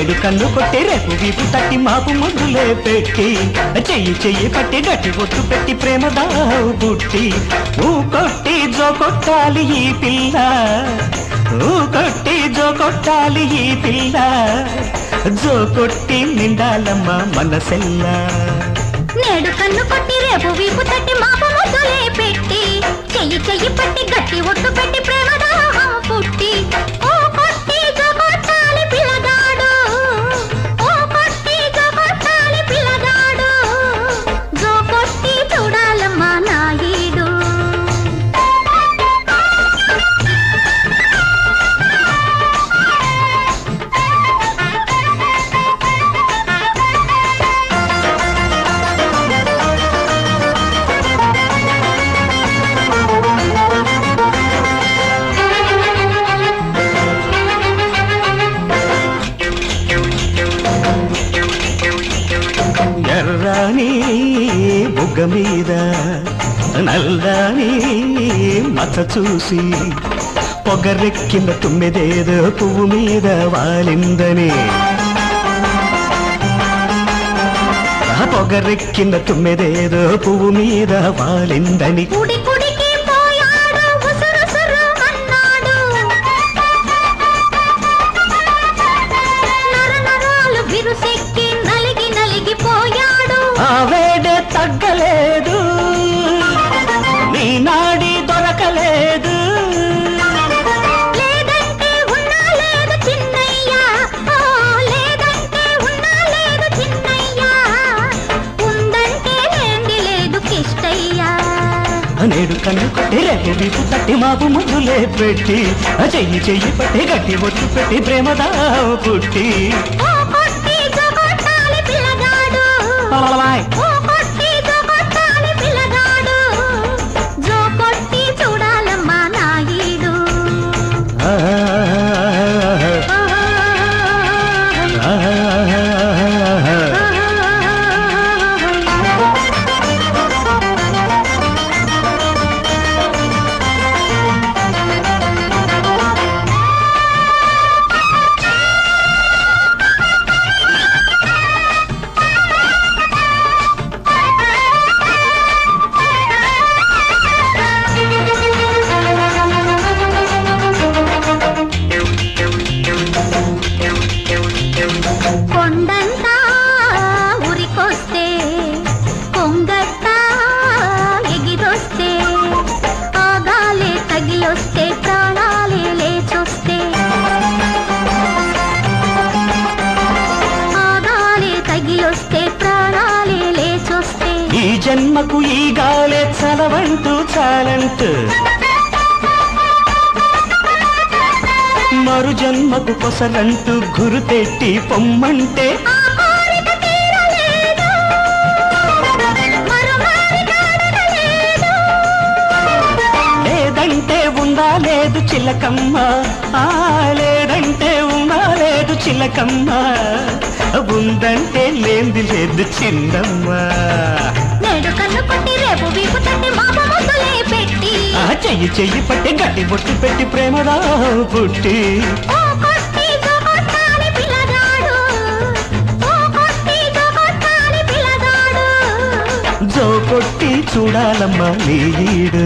ఏడు కన్ను కొట్టి రేపు వీపు తట్టి మాపు ముద్దులే పెట్టి. చెయ్యి చెయ్యి పట్టి గట్టి ఒట్టు పెట్టి ప్రేమ దావు బుట్టి ఊ కొట్టి జో కొట్టాలి ఈ పిల్ల. ఊ కొట్టి జో కొట్టాలి ఈ పిల్ల. జో కొట్టి నిండాలమ్మ మనసెల్లా. నేడు కన్ను కొట్టి రేపు వీపు తట్టి మాపు ముద్దులే పెట్టి. చెయ్యి చెయ్యి పట్టి గట్టి ఒట్టు పెట్టి ప్రేమ ఎర్రాని బుగ్గ మీద నల్లని మచ్చ చూసి పొగరెక్కిన తుమ్మెదేదో పువ్వు మీద వాలిందని. పొగరెక్కిన తుమ్మెదేదో పువ్వు మీద వాలిందని. ఉందంటే లేంది లేదు కిష్టయ్య. నేడు కన్ను కొట్టి రేపు వీపు తట్టి మాపు ముద్దులే పెట్టి చెయ్యి చెయ్యి పట్టి గట్టి ఒట్టు పెట్టి ప్రేమదా పుట్టి. ఓ జన్మకు ఈ గాలే చలవంటూ చాలంటూ. మరు జన్మకు కొసరంటూ గురుతెట్టి పొమ్మంటే. లేదంటే ఉందా లేదు చిలకమ్మ. ఆ లేదంటే ఉందా లేదు చిలకమ్మ. ఉందంటే లేంది లేదు చిన్నమ్మ. రేపు వీపు తట్టి మాప ముద్దులే పెట్టి. ఆ చెయ్యి చెయ్యి పట్టి గట్టి బొట్టు పెట్టి ప్రేమదా పుట్టి. ఓ పిల్లగాడు. ఓ పిల్లగాడు. జో కొట్టి చూడాలమ్మా నీడు